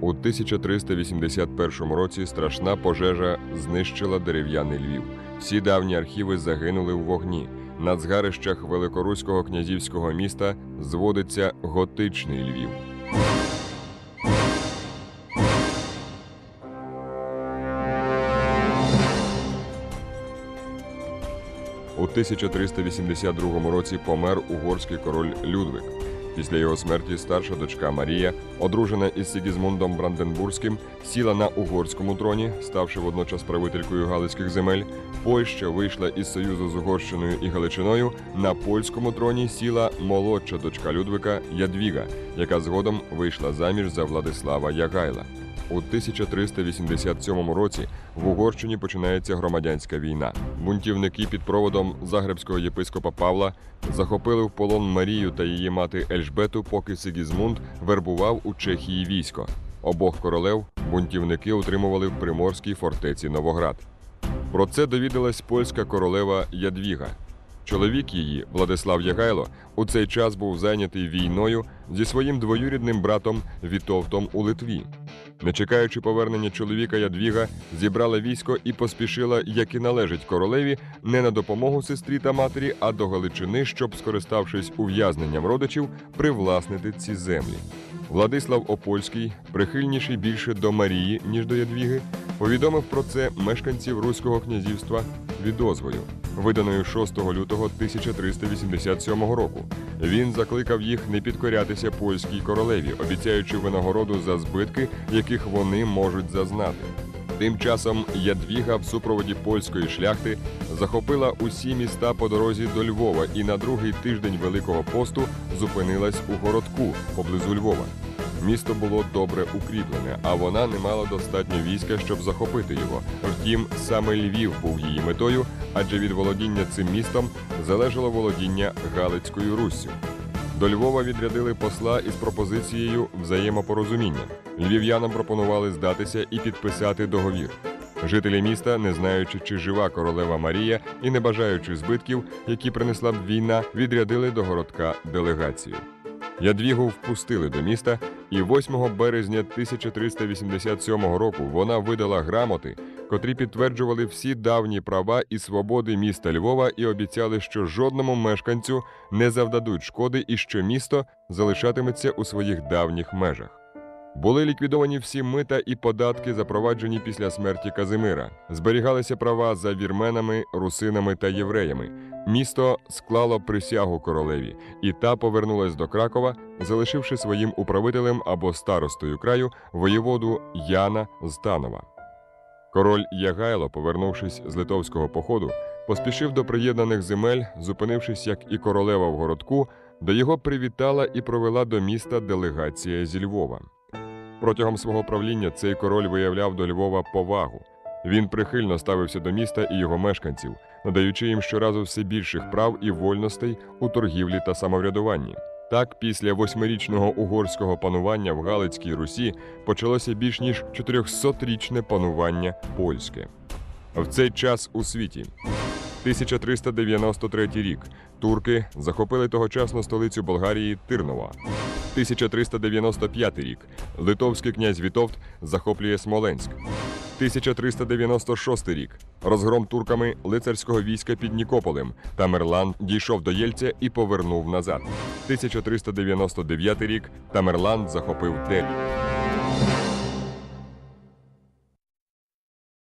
У 1381 році страшна пожежа знищила дерев'яний Львів. Всі давні архіви загинули в вогні. На згарищах великоруського князівського міста зводиться готичний Львів. У 1382 році помер угорський король Людвиг. Після його смерті старша дочка Марія, одружена із Сігізмундом Бранденбурзьким, сіла на угорському троні, ставши водночас правителькою галицьких земель. Польща вийшла із союзу з Угорщиною і Галичиною. На польському троні сіла молодша дочка Людвика Ядвіга, яка згодом вийшла заміж за Владислава Ягайла. У 1387 році в Угорщині починається громадянська війна. Бунтівники під проводом загребського єпископа Павла захопили в полон Марію та її мати Ельжбету, поки Сигізмунд вербував у Чехії військо. Обох королев бунтівники утримували в приморській фортеці Новоград. Про це довідалась польська королева Ядвіга. Чоловік її, Владислав Ягайло, у цей час був зайнятий війною зі своїм двоюрідним братом Вітовтом у Литві. Не чекаючи повернення чоловіка Ядвіга, зібрала військо і поспішила, як і належить королеві, не на допомогу сестрі та матері, а до Галичини, щоб, скориставшись ув'язненням родичів, привласнити ці землі. Владислав Опольський, прихильніший більше до Марії, ніж до Ядвіги, повідомив про це мешканців Руського князівства відозвою, виданою 6 лютого 1387 року. Він закликав їх не підкорятися польській королеві, обіцяючи винагороду за збитки, яких вони можуть зазнати. Тим часом Ядвіга в супроводі польської шляхти захопила усі міста по дорозі до Львова і на другий тиждень Великого посту зупинилась у городку поблизу Львова. Місто було добре укріплене, а вона не мала достатньо війська, щоб захопити його. Втім, саме Львів був її метою, адже від володіння цим містом залежало володіння Галицькою Руссю. До Львова відрядили посла із пропозицією взаємопорозуміння. Львів'янам пропонували здатися і підписати договір. Жителі міста, не знаючи, чи жива королева Марія і не бажаючи збитків, які принесла б війна, відрядили до городка делегацію. Ядвігу впустили до міста, і 8 березня 1387 року вона видала грамоти, котрі підтверджували всі давні права і свободи міста Львова і обіцяли, що жодному мешканцю не завдадуть шкоди і що місто залишатиметься у своїх давніх межах. Були ліквідовані всі мита і податки, запроваджені після смерті Казимира. Зберігалися права за вірменами, русинами та євреями. Місто склало присягу королеві, і та повернулась до Кракова, залишивши своїм управителем або старостою краю воєводу Яна Зтанова. Король Ягайло, повернувшись з литовського походу, поспішив до приєднаних земель, зупинившись, як і королева в городку, до його привітала і провела до міста делегація зі Львова. Протягом свого правління цей король виявляв до Львова повагу. Він прихильно ставився до міста і його мешканців, надаючи їм щоразу все більших прав і вольностей у торгівлі та самоврядуванні. Так, після восьмирічного угорського панування в Галицькій Русі почалося більш ніж 400-річне панування польське. В цей час у світі 1393 рік турки захопили тогочасну столицю Болгарії Тирнова. 1395 рік литовський князь Вітовт захоплює Смоленськ. 1396 рік розгром турками лицарського війська під Нікополем. Тамерлан дійшов до Єльця і повернув назад. 1399 рік Тамерлан захопив Делі.